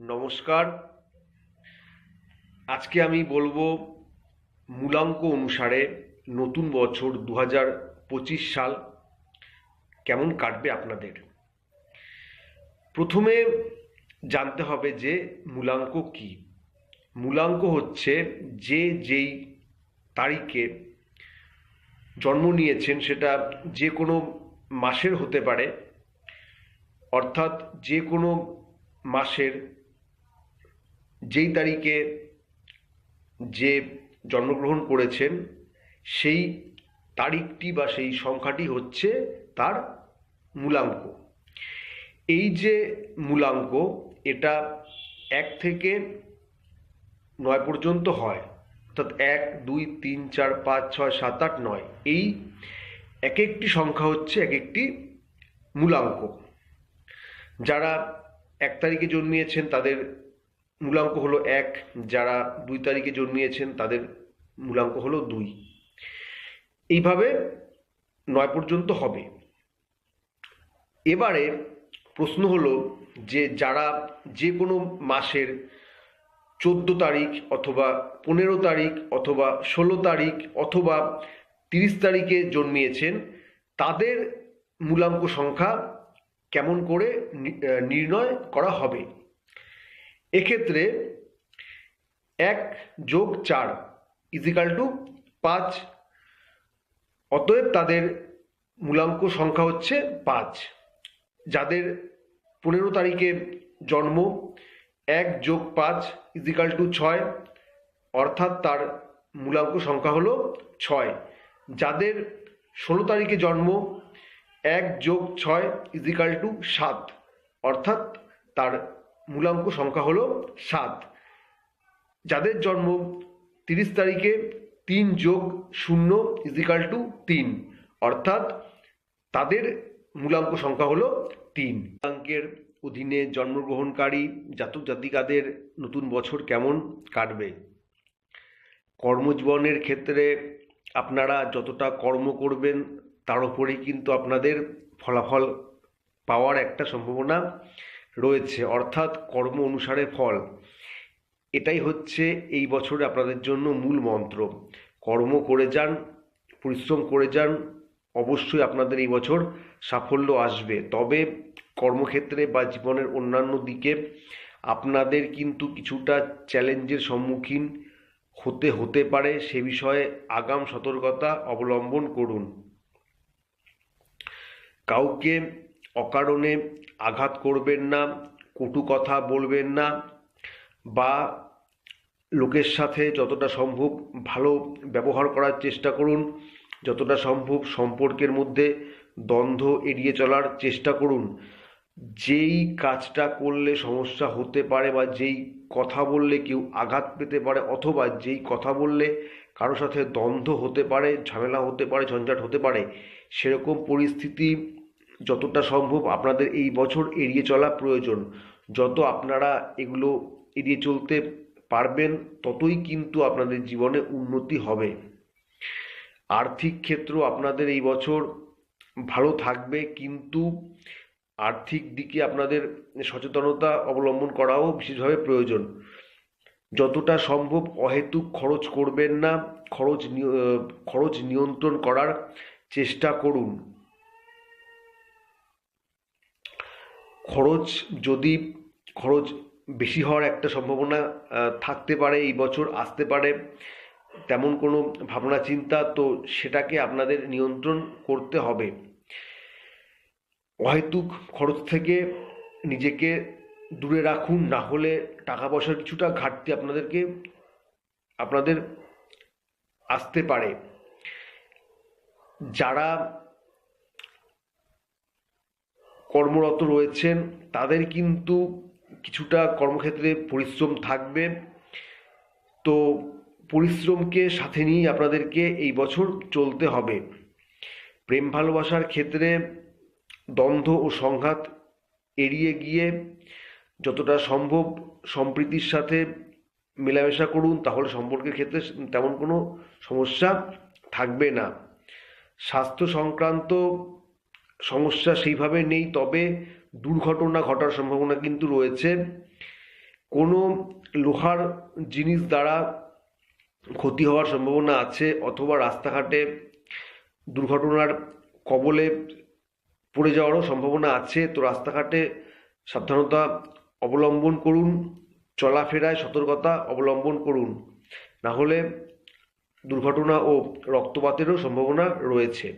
নমস্কার। আজকে আমি বলব মূলাঙ্ক অনুসারে নতুন বছর দু পঁচিশ সাল কেমন কাটবে আপনাদের। প্রথমে জানতে হবে যে মূলাঙ্ক কি। মূলাঙ্ক হচ্ছে যে যেই তারিখে জন্ম নিয়েছেন সেটা যে কোনো মাসের হতে পারে, অর্থাৎ যে কোনো মাসের যেই তারিখে যে জন্মগ্রহণ করেছেন, সেই তারিখটি বা সেই সংখ্যাটি হচ্ছে তার মূলাঙ্ক। এই যে মূলাঙ্ক, এটা এক থেকে নয় পর্যন্ত হয়। অর্থাৎ এক, দুই, তিন, চার, পাঁচ, ছয়, সাত, আট, নয়। এই এক একটি সংখ্যা হচ্ছে এক একটি মূলাঙ্ক। যারা এক তারিখে জন্মিয়েছেন, তাদের মূলাঙ্ক হলো এক, যারা দুই তারিখে জন্মিয়েছেন তাদের মূলাঙ্ক হলো দুই। এইভাবে নয় পর্যন্ত হবে। এবারে প্রশ্ন হলো যে যারা যে কোনো মাসের চোদ্দ তারিখ অথবা পনেরো তারিখ অথবা ষোলো তারিখ অথবা তিরিশ তারিখে জন্মিয়েছেন, তাদের মূলাঙ্ক সংখ্যা কেমন করে নির্ণয় করা হবে? এক্ষেত্রে এক যোগ চার ইজিক্যাল টু পাঁচ। অতএব তাদের মূলাঙ্ক সংখ্যা হচ্ছে পাঁচ। যাদের পনেরো তারিখে জন্ম, এক যোগ পাঁচ ইজিক্যাল টু ছয়। অর্থাৎ তার মূলাঙ্ক সংখ্যা হলো ছয়। যাদের ষোলো তারিখে জন্ম, এক যোগ ছয় ইজিক্যাল টু সাত। অর্থাৎ তার মূলাঙ্ক সংখ্যা হলো সাত। যাদের জন্ম তিরিশ তারিখে তিন যোগ শূন্য ইজিক্যাল টু তিন। অর্থাৎ তাদের মূলাঙ্ক সংখ্যা হলো তিন। মূলাঙ্কের অধীনে জন্মগ্রহণকারী জাতক জাতিকাদের নতুন বছর কেমন কাটবে? কর্মজীবনের ক্ষেত্রে আপনারা যতটা কর্ম করবেন, তার উপরেই কিন্তু আপনাদের ফলাফল পাওয়ার একটা সম্ভাবনা। রয়েছে, অর্থাৎ কর্ম অনুসারে ফল। এটাই হচ্ছে এই বছরে আপনাদের জন্য মূল মন্ত্র। কর্ম করে যান, পরিশ্রম করে যান, অবশ্যই আপনাদের এই বছর সাফল্য আসবে। তবে কর্মক্ষেত্রে বা জীবনের অন্যান্য দিকে আপনাদের কিন্তু কিছুটা চ্যালেঞ্জের সম্মুখীন হতে হতে পারে। সে বিষয়ে আগাম সতর্কতা অবলম্বন করুন। কাউকে অকারণে আঘাত করবেন না, কটু কথা বলবেন না বা লোকের সাথে যতটা সম্ভব ভালো ব্যবহার করার চেষ্টা করুন, যতটা সম্ভব সম্পর্কের মধ্যে দ্বন্দ্ব এড়িয়ে চলার চেষ্টা করুন। যেই কাজটা করলে সমস্যা হতে পারে বা যেই কথা বললে কেউ আঘাত পেতে পারে অথবা যেই কথা বললে কারোর সাথে দ্বন্দ্ব হতে পারে, ঝামেলা হতে পারে, ঝঞ্ঝাট হতে পারে, সেরকম পরিস্থিতি যতটা সম্ভব আপনাদের এই বছর এড়িয়ে চলা প্রয়োজন। যত আপনারা এগুলো এড়িয়ে চলতে পারবেন, ততই কিন্তু আপনাদের জীবনে উন্নতি হবে। আর্থিক ক্ষেত্র আপনাদের এই বছর ভালো থাকবে, কিন্তু আর্থিক দিকে আপনাদের সচেতনতা অবলম্বন করাও বিশেষভাবে প্রয়োজন। যতটা সম্ভব অহেতুক খরচ করবেন না, খরচ খরচ নিয়ন্ত্রণ করার চেষ্টা করুন। খরচ যদি খরচ বেশি হওয়ার একটা সম্ভাবনা থাকতে পারে, এই বছর আসতে পারে, তেমন কোনো ভাবনা চিন্তা, তো সেটাকে আপনাদের নিয়ন্ত্রণ করতে হবে। অহেতুক খরচ থেকে নিজেকে দূরে রাখুন, না হলে টাকা পয়সার কিছুটা ঘাটতি আপনাদেরকে, আপনাদের আসতে পারে। যারা কর্মরত রয়েছেন, তাদের কিন্তু কিছুটা কর্মক্ষেত্রে পরিশ্রম থাকবে। তো পরিশ্রমকে সাথে নিয়ে আপনাদেরকে এই বছর চলতে হবে। প্রেম ভালোবাসার ক্ষেত্রে দ্বন্দ্ব ও সংঘাত এড়িয়ে গিয়ে যতটা সম্ভব সম্প্রীতির সাথে মেলামেশা করুন, তাহলে সম্পর্কের ক্ষেত্রে তেমন কোনো সমস্যা থাকবে না। স্বাস্থ্য সংক্রান্ত সমস্যা সেইভাবে নেই, তবে দুর্ঘটনা ঘটার সম্ভাবনা কিন্তু রয়েছে। কোনো লোহার জিনিস দ্বারা ক্ষতি হওয়ার সম্ভাবনা আছে অথবা রাস্তাঘাটে দুর্ঘটনার কবলে পড়ে যাওয়ারও সম্ভাবনা আছে, তো রাস্তাঘাটে সাবধানতা অবলম্বন করুন, চলাফেরায় সতর্কতা অবলম্বন করুন। না হলে দুর্ঘটনা ও রক্তপাতেরও সম্ভাবনা রয়েছে।